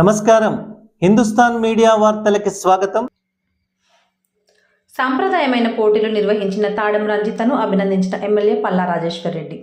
నమస్కారం. హిందుస్థాన్ మీడియా వార్తలకి స్వాగతం. సాంప్రదాయమైన పోటీలు నిర్వహించిన తాడం రంజితను అభినందించిన ఎమ్మెల్యే పల్లా రాజేశ్వర్ రెడ్డి.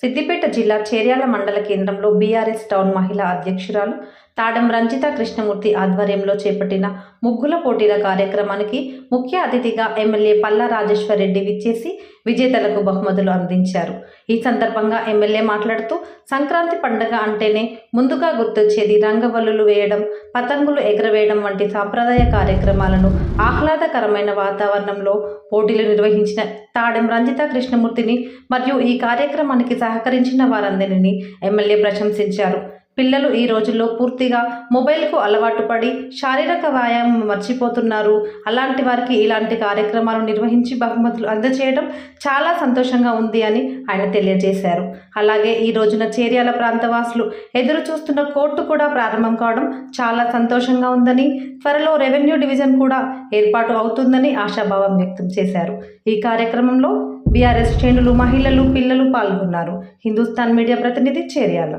సిద్దిపేట జిల్లా చేర్యాల మండల కేంద్రంలో బీఆర్ఎస్ టౌన్ మహిళా అధ్యక్షురాలు తాడం రంజిత కృష్ణమూర్తి ఆధ్వర్యంలో చేపట్టిన ముగ్గుల పోటీల కార్యక్రమానికి ముఖ్య అతిథిగా ఎమ్మెల్యే పల్లా రాజేశ్వరరెడ్డి విచ్చేసి విజేతలకు బహుమతులు అందించారు. ఈ సందర్భంగా ఎమ్మెల్యే మాట్లాడుతూ సంక్రాంతి పండుగ అంటేనే ముందుగా గుర్తొచ్చేది రంగవల్లులు వేయడం పతంగులు ఎగరవేయడం వంటి సాంప్రదాయ కార్యక్రమాలను ఆహ్లాదకరమైన వాతావరణంలో పోటీలు నిర్వహించిన తాడెం రంజిత కృష్ణమూర్తిని మరియు ఈ కార్యక్రమానికి సహకరించిన వారందరినీ ఎమ్మెల్యే ప్రశంసించారు. పిల్లలు ఈ రోజుల్లో పూర్తిగా మొబైల్కు అలవాటు పడి శారీరక వ్యాయామం మర్చిపోతున్నారు. అలాంటి వారికి ఇలాంటి కార్యక్రమాలు నిర్వహించి బహుమతులు అందజేయడం చాలా సంతోషంగా ఉంది అని ఆయన తెలియజేశారు. అలాగే ఈ రోజున చేర్యాల ప్రాంతవాసులు ఎదురు చూస్తున్న కోర్టు కూడా ప్రారంభం కావడం చాలా సంతోషంగా ఉందని త్వరలో రెవెన్యూ డివిజన్ కూడా ఏర్పాటు అవుతుందని ఆశాభావం వ్యక్తం చేశారు. ఈ కార్యక్రమంలో బీఆర్ఎస్ శ్రేణులు మహిళలు పిల్లలు పాల్గొన్నారు. హిందుస్థాన్ మీడియా ప్రతినిధి చేర్యాల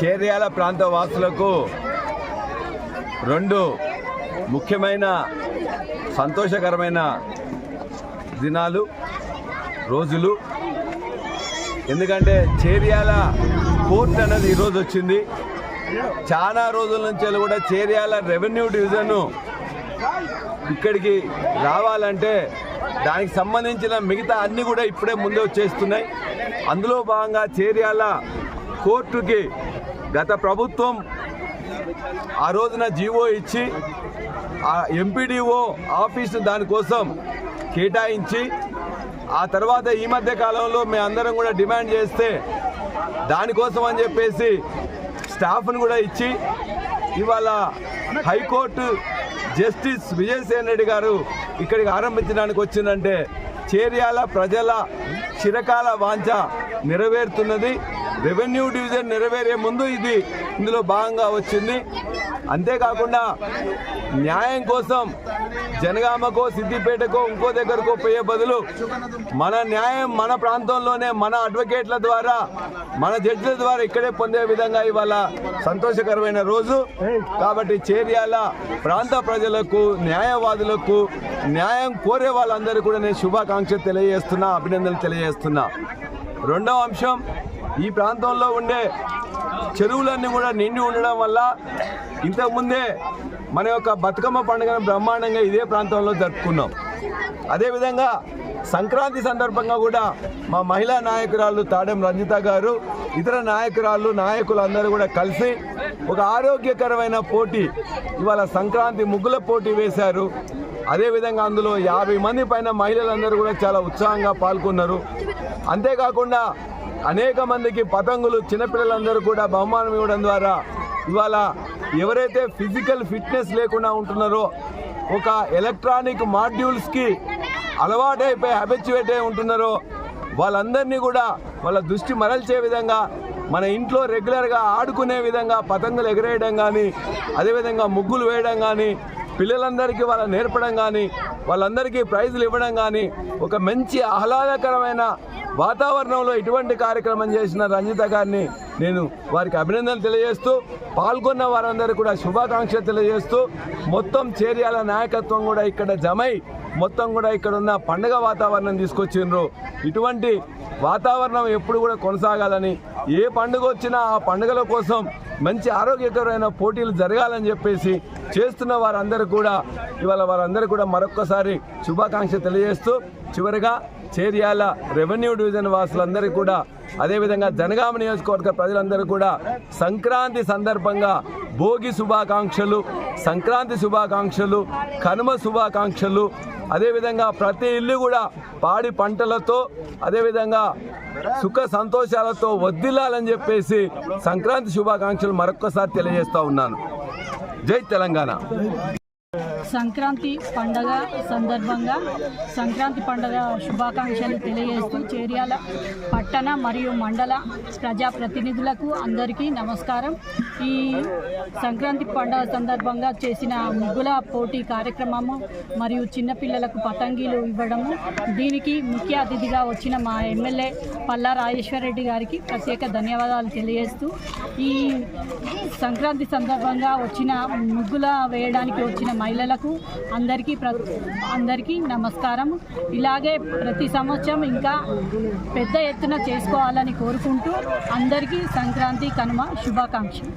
చేర్యాల ప్రాంత వాసులకు రెండు ముఖ్యమైన సంతోషకరమైన దినాలు రోజులు. ఎందుకంటే చేర్యాల కోర్ట్ అనేది ఈరోజు వచ్చింది. చాలా రోజుల నుంచి కూడా చేర్యాల రెవెన్యూ డివిజన్ ఇక్కడికి రావాలంటే దానికి సంబంధించిన మిగతా అన్నీ కూడా ఇప్పుడే ముందే వచ్చేస్తున్నాయి. అందులో భాగంగా చేర్యాల కోర్టుకి గత ప్రభుత్వం ఆ రోజున జీవో ఇచ్చి ఆ ఎంపీడీఓ ఆఫీసు దానికోసం కేటాయించి ఆ తర్వాత ఈ మధ్య కాలంలో మేమందరం అందరం కూడా డిమాండ్ చేస్తే దానికోసం అని చెప్పేసి స్టాఫ్ను కూడా ఇచ్చి ఇవాళ హైకోర్టు జస్టిస్ విజయసేన్ రెడ్డి గారు ఇక్కడికి ఆరంభించడానికి వచ్చిందంటే చేర్యాల ప్రజల చిరకాల వాంఛ నెరవేరుతున్నది. రెవెన్యూ డివిజన్ నెరవేరే ముందు ఇది ఇందులో భాగంగా వచ్చింది. అంతేకాకుండా న్యాయం కోసం జనగామకో సిద్దిపేటకో ఇంకో దగ్గరకో పోయే బదులు మన న్యాయం మన ప్రాంతంలోనే మన అడ్వకేట్ల ద్వారా మన జడ్జిల ద్వారా ఇక్కడే పొందే విధంగా ఇవాళ సంతోషకరమైన రోజు. కాబట్టి చేర్యాల ప్రాంత ప్రజలకు న్యాయవాదులకు న్యాయం కోరే వాళ్ళందరూ కూడా నేను శుభాకాంక్ష తెలియజేస్తున్నా అభినందనలు తెలియజేస్తున్నా. రెండవ అంశం ఈ ప్రాంతంలో ఉండే చెరువులన్నీ కూడా నిండి ఉండడం వల్ల ఇంతకుముందే మన యొక్క బతుకమ్మ పండుగను బ్రహ్మాండంగా ఇదే ప్రాంతంలో జరుపుకున్నాం. అదేవిధంగా సంక్రాంతి సందర్భంగా కూడా మా మహిళా నాయకురాలు తాడెం రంజిత గారు ఇతర నాయకురాలు నాయకులు అందరూ కూడా కలిసి ఒక ఆరోగ్యకరమైన పోటీ ఇవాళ సంక్రాంతి ముగ్గుల పోటీ వేశారు. అదేవిధంగా అందులో యాభై మంది పైన మహిళలందరూ కూడా చాలా ఉత్సాహంగా పాల్గొన్నారు. అంతేకాకుండా అనేక మందికి పతంగులు చిన్నపిల్లలందరూ కూడా బహుమానం ఇవ్వడం ద్వారా ఇవాళ ఎవరైతే ఫిజికల్ ఫిట్నెస్ లేకుండా ఉంటున్నారో ఒక ఎలక్ట్రానిక్ మాడ్యూల్స్కి అలవాటైపోయి హ్యాబిచ్యువేట్ అయి ఉంటున్నారో వాళ్ళందరినీ కూడా వాళ్ళ దృష్టి మరల్చే విధంగా మన ఇంట్లో రెగ్యులర్గా ఆడుకునే విధంగా పతంగులు ఎగరేయడం కానీ అదేవిధంగా ముగ్గులు వేయడం కానీ పిల్లలందరికీ వాళ్ళ నేర్పడం కానీ వాళ్ళందరికీ ప్రైజులు ఇవ్వడం కానీ ఒక మంచి ఆహ్లాదకరమైన వాతావరణంలో ఇటువంటి కార్యక్రమం చేసిన రంజిత గారిని నేను వారికి అభినందనలు తెలియజేస్తూ పాల్గొన్న వారందరూ కూడా శుభాకాంక్ష తెలియజేస్తూ మొత్తం చేర్యాల నాయకత్వం కూడా ఇక్కడ జమై మొత్తం కూడా ఇక్కడ ఉన్న పండగ వాతావరణం తీసుకొచ్చిండ్రు. ఇటువంటి వాతావరణం ఎప్పుడు కూడా కొనసాగాలని ఏ పండుగ వచ్చినా ఆ పండుగల కోసం మంచి ఆరోగ్యకరమైన పోటీలు జరగాలని చెప్పేసి చేస్తున్న వారందరూ కూడా ఇవాళ వారందరూ కూడా మరొక్కసారి శుభాకాంక్ష తెలియజేస్తూ చివరిగా చేర్యాల రెవెన్యూ డివిజన్ వాసులందరికీ కూడా అదేవిధంగా జనగామ నియోజకవర్గ ప్రజలందరూ కూడా సంక్రాంతి సందర్భంగా భోగి శుభాకాంక్షలు సంక్రాంతి శుభాకాంక్షలు కనుమ శుభాకాంక్షలు అదేవిధంగా ప్రతి ఇల్లు కూడా పాడి పంటలతో అదేవిధంగా సుఖ సంతోషాలతో వద్దిల్లాలని చెప్పేసి సంక్రాంతి శుభాకాంక్షలు మరొక్కసారి తెలియజేస్తూ ఉన్నాను. జై తెలంగాణ. సంక్రాంతి పండగ సందర్భంగా సంక్రాంతి పండగ శుభాకాంక్షలు తెలియజేస్తూ చేర్యాల పట్టణ మరియు మండల ప్రజాప్రతినిధులకు అందరికీ నమస్కారం. ఈ సంక్రాంతి పండగ సందర్భంగా చేసిన ముగ్గుల పోటీ కార్యక్రమము మరియు చిన్నపిల్లలకు పతంగీలు ఇవ్వడము దీనికి ముఖ్య అతిథిగా వచ్చిన మా ఎమ్మెల్యే పల్లా రాజేశ్వరరెడ్డి గారికి ప్రత్యేక ధన్యవాదాలు తెలియజేస్తూ ఈ సంక్రాంతి సందర్భంగా వచ్చిన ముగ్గుల వేయడానికి వచ్చిన మహిళలకు అందరికీ ప్ర అందరికీ నమస్కారం. ఇలాగే ప్రతి సంవత్సరం ఇంకా పెద్ద ఎత్తున చేసుకోవాలని కోరుకుంటూ అందరికీ సంక్రాంతి కనుమ శుభాకాంక్షలు.